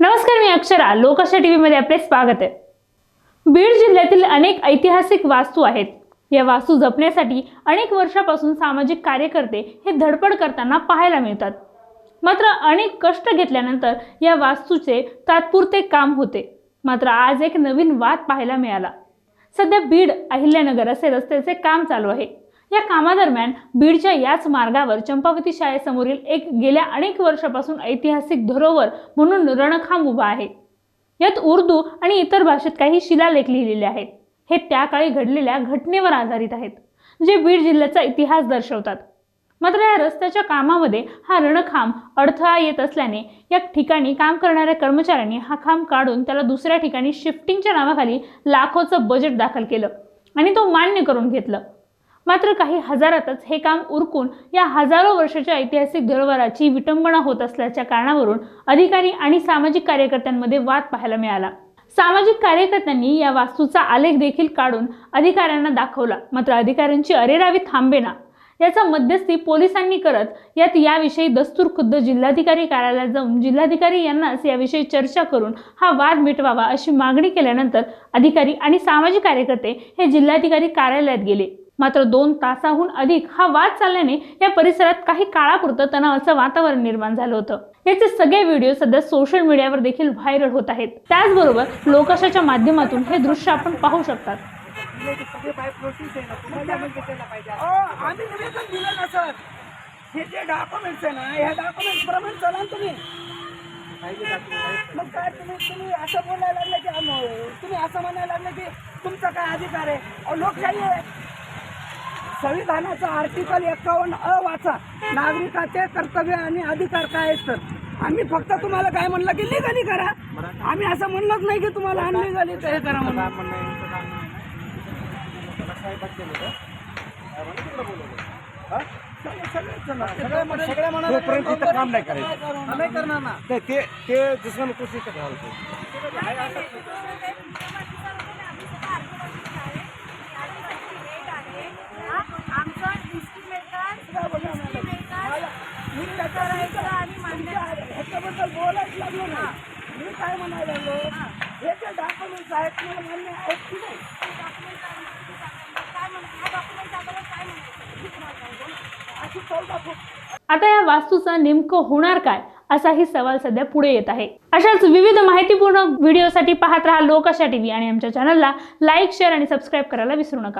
नमस्कार मी अक्षरा. लोकशा टी व्हीमध्ये आपले स्वागत आहे. बीड जिल्ह्यातील अनेक ऐतिहासिक वास्तू आहेत. या वास्तू जपण्यासाठी अनेक वर्षापासून सामाजिक कार्यकर्ते हे धडपड करताना पाहायला मिळतात. मात्र अनेक कष्ट घेतल्यानंतर या वास्तूचे तात्पुरते काम होते. मात्र आज एक नवीन वाद पाहायला मिळाला. सध्या बीड अहिल्यानगर असे रस्त्याचे काम चालू आहे. या कामादरम्यान बीडच्या याच मार्गावर चंपावती शाळेसमोरील एक गेल्या अनेक वर्षापासून ऐतिहासिक धरोवर म्हणून रणखांब उभा आहे. यात उर्दू आणि इतर भाषेत काही शिलालेख लिहिलेले आहेत. हे त्या काळी घडलेल्या घटनेवर आधारित आहेत जे बीड जिल्ह्याचा इतिहास दर्शवतात. मात्र या रस्त्याच्या कामामध्ये हा रणखांब अडथळा येत असल्याने या ठिकाणी काम करणाऱ्या कर्मचाऱ्यांनी हा खांब काढून त्याला दुसऱ्या ठिकाणी शिफ्टिंगच्या नावाखाली लाखोचं बजेट दाखल केलं आणि तो मान्य करून घेतलं. मात्र काही हजारातच हे काम उरकून या हजारो वर्षाच्या ऐतिहासिक धरोहराची विटंबना होत असल्याच्या कारणावरून अधिकारी आणि सामाजिक कार्यकर्त्यांमध्ये वाद पाहायला मिळाला. सामाजिक कार्यकर्त्यांनी या वास्तूचा आलेख देखील काढून अधिकाऱ्यांना दाखवला. मात्र अधिकाऱ्यांची अरेरावी थांबेना याचा मध्यस्थी पोलिसांनी करत यात याविषयी दस्तूर खुद्द जिल्हाधिकारी कार्यालयात जाऊन जिल्हाधिकारी यांनाच याविषयी चर्चा करून हा वाद मिटवावा अशी मागणी केल्यानंतर अधिकारी आणि सामाजिक कार्यकर्ते हे जिल्हाधिकारी कार्यालयात गेले. मात्र दोन तासाहून अधिक हा वाद चालल्याने या परिसरात काही काळापुरतं तणावाचं वातावरण निर्माण झालं होतं. याचे सगळे व्हिडिओ सध्या सोशल मीडियावर देखील व्हायरल होत आहेत. त्याचबरोबर लोकशाच्या माध्यमातून हे दृश्य आपण पाहू शकतात. हे जे डॉक्युमेंट्स आहे ना ह्या डॉक्युमेंट्स प्रमाणे चला तुम्ही. मग काय तुम्ही तुम्ही असं बोलायला लागलं की तुम्ही असं म्हणायला लागलं की तुमचा काय अधिकार आहे? लोकशाही आहे. संविधानाचा आर्टिकल एकावन्न अ वाचा. नागरिकाचे कर्तव्य आणि अधिकार काय आहेत तर आम्ही फक्त तुम्हाला काय म्हणलं की लिगली करा. आम्ही असं म्हणलंच नाही की तुम्हाला अनलिगली हे करा म्हणून. तोपर्यंत इथं काम नाही करायचं. नाही करणार ना. ते ते दुसऱ्या कोशिश ठेवायला ह्याच्याबद्दल बोलायच लागलो ना मी काय म्हणायला लागलो? हे जे डॉक्युमेंट्स आहेत मला मान्य आहेत की नाही? अशी चौदा फूट. आता या वास्तूचं नेमकं होणार काय? असाही सवाल सध्या पुढे येत आहे. अशाच विविध माहितीपूर्ण व्हिडिओसाठी पाहत राहा लोकशा टीव्ही आणि आमच्या चॅनलला लाईक शेअर आणि सबस्क्राईब करायला विसरू नका.